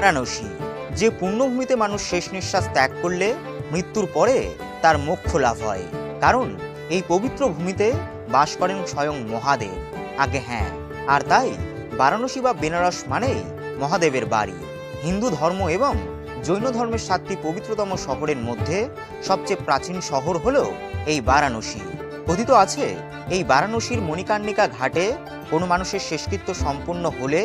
বারাণসী যে পুণ্যভূমিতে মানুষ শেষ নিঃশ্বাস ত্যাগ করলে মৃত্যুর পরে তার মোক্ষ লাভ হয়। কারণ এই পবিত্র ভূমিতে বাস করেন স্বয়ং মহাদেব। আগে হ্যাঁ আর তাই বারাণসী বা বেনারস মানেই মহাদেবের বাড়ি। হিন্দু ধর্ম এবং জৈন ধর্মের সাতটি পবিত্রতম শহরের মধ্যে সবচেয়ে প্রাচীন শহর হল এই বারাণসী। কথিত আছে, এই বারাণসীর মণিকার্ণিকা ঘাটে কোনো মানুষের শেষকৃত্য সম্পন্ন হলে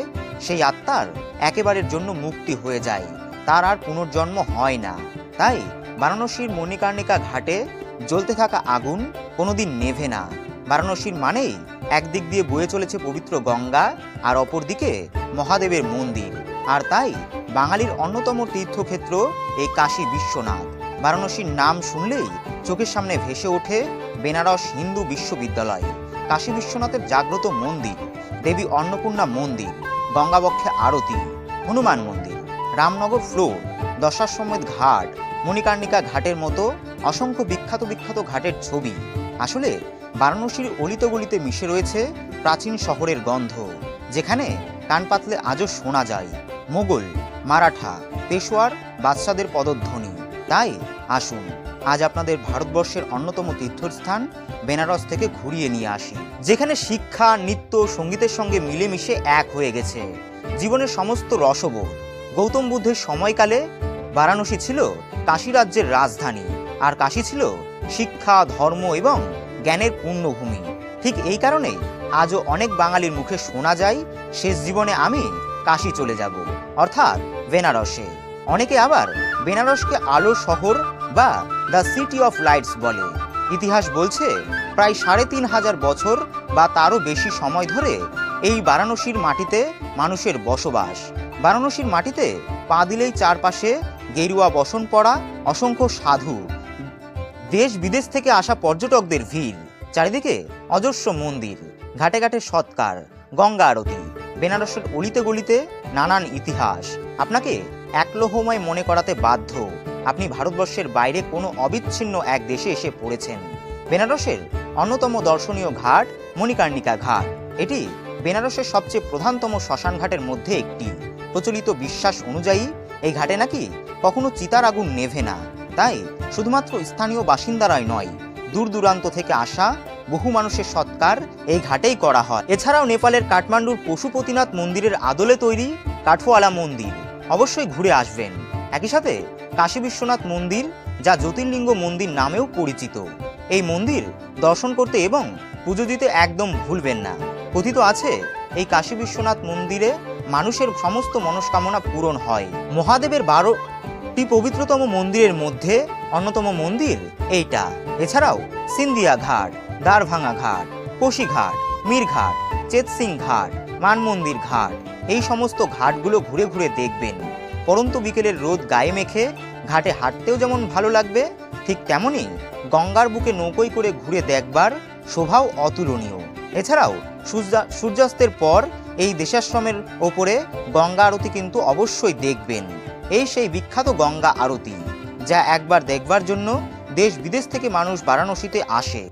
সেই আত্মার একেবারের জন্য মুক্তি হয়ে যায়। তার আর পুনর্জন্ম হয় না। তাই বারাণসীর মণিকার্ণিকা ঘাটে জ্বলতে থাকা আগুন কোনোদিন নেভে না। বারাণসীর মানেই একদিক দিয়ে বয়ে চলেছে পবিত্র গঙ্গা আর অপরদিকে মহাদেবের মন্দির। আর তাই বাঙালির অন্যতম তীর্থক্ষেত্র এই কাশী বিশ্বনাথ। বারাণসীর নাম শুনলেই চোখের সামনে ভেসে ওঠে বেনারস হিন্দু বিশ্ববিদ্যালয়। কাশী বিশ্বনাথের জাগ্রত মন্দির, দেবী অন্নপূর্ণা মন্দির। গঙ্গাবক্ষে আরতি, হনুমান মন্দির, রামনগর ফ্লোর দশাশ্বমেধ ঘাট, মণিকার্ণিকা ঘাটের মতো অসংখ্য বিখ্যাত বিখ্যাত ঘাটের ছবি। আসলে বারাণসীর অলিতগলিতে মিশে রয়েছে প্রাচীন শহরের গন্ধ, যেখানে কান পাতলে আজও শোনা যায়। মোগল, মারাঠা, পেশোয়ার, বাদশাদের পদধ্বনি। তাই আসুন আজ আপনাদের ভারতবর্ষের অন্যতম তীর্থস্থান, বেনারস থেকে ঘুরিয়ে নিয়ে আসি, যেখানে শিক্ষা, নৃত্য, সঙ্গীতের সঙ্গে মিলেমিশে এক হয়ে গেছে। জীবনের সমস্ত রসবোধ, গৌতম বুদ্ধের সময়কালে বারাণসী ছিল কাশী রাজ্যের রাজধানী, আর কাশী ছিল শিক্ষা, ধর্ম এবং জ্ঞানের পূর্ণভূমি। ঠিক এই কারণে আজও অনেক বাঙালির মুখে শোনা যায়, শেষ জীবনে আমি কাশী চলে যাব, অর্থাৎ বেনারসে। অনেকে আবার বেনারসকে আলো শহর বা দ্য সিটি অফ লাইটস বলে। ইতিহাস বলছে, প্রায় সাড়ে তিন হাজার বছর বা তারও বেশি সময় ধরে এই বারাণসীর মাটিতে মানুষের বসবাস। বারাণসীর মাটিতে পা দিলেই চারপাশে গেরুয়া বসন পড়া অসংখ্য সাধু, দেশ বিদেশ থেকে আসা পর্যটকদের ভিড়, চারিদিকে অজস্র মন্দির, ঘাটে ঘাটে সৎকার, গঙ্গা আরতি, বেনারসের অলিতে গলিতে নানান ইতিহাস। আপনাকে একলোহময় মনে করাতে বাধ্য। আপনি ভারতবর্ষের বাইরে কোনো অবিচ্ছিন্ন এক দেশে এসে পড়েছেন। বেনারসের অন্যতম দর্শনীয় ঘাট মণিকার্ণিকা ঘাট। এটি বেনারসের সবচেয়ে প্রধানতম শ্মশান ঘাটের মধ্যে একটি। প্রচলিত বিশ্বাস অনুযায়ী, এই ঘাটে নাকি কখনো চিতার আগুন নেভে না। তাই শুধুমাত্র স্থানীয় বাসিন্দারাই নয় দূর দূরান্ত থেকে আসা বহু মানুষের সৎকার এই ঘাটেই করা হয়। এছাড়াও নেপালের কাঠমান্ডুর পশুপতিনাথ মন্দিরের আদলে তৈরি কাঠোয়ালা মন্দির অবশ্যই ঘুরে আসবেন। একই সাথে কাশী বিশ্বনাথ মন্দির, যা জ্যোতির্লিঙ্গ মন্দির নামেও পরিচিত। এই মন্দির দর্শন করতে এবং পুজো দিতে একদম ভুলবেন না। কথিত আছে, এই কাশী বিশ্বনাথ মন্দিরে মানুষের সমস্ত মনস্কামনা পূরণ হয়। মহাদেবের বারোটি পবিত্রতম মন্দিরের মধ্যে অন্যতম মন্দির এইটা। এছাড়াও সিন্দিয়া ঘাট দ্বারভাঙা ঘাট, কোশি ঘাট মীরঘাট চেতসিং ঘাট মানমন্দির ঘাট, এই সমস্ত ঘাটগুলো ঘুরে ঘুরে দেখবেন। পরন্তু বিকেলের রোদ গায়ে মেখে ঘাটে হাঁটতেও যেমন ভালো লাগবে, ঠিক তেমনই গঙ্গার বুকে নৌকোয় করে ঘুরে দেখবার শোভাও অতুলনীয়। এছাড়াও সূর্যা- সূর্যাস্তের পর এই দেশাশ্রমের ওপরে গঙ্গা আরতি কিন্তু অবশ্যই দেখবেন। এই সেই বিখ্যাত গঙ্গা আরতি, যা একবার দেখবার জন্য দেশ বিদেশ থেকে মানুষ বারাণসীতে আসে।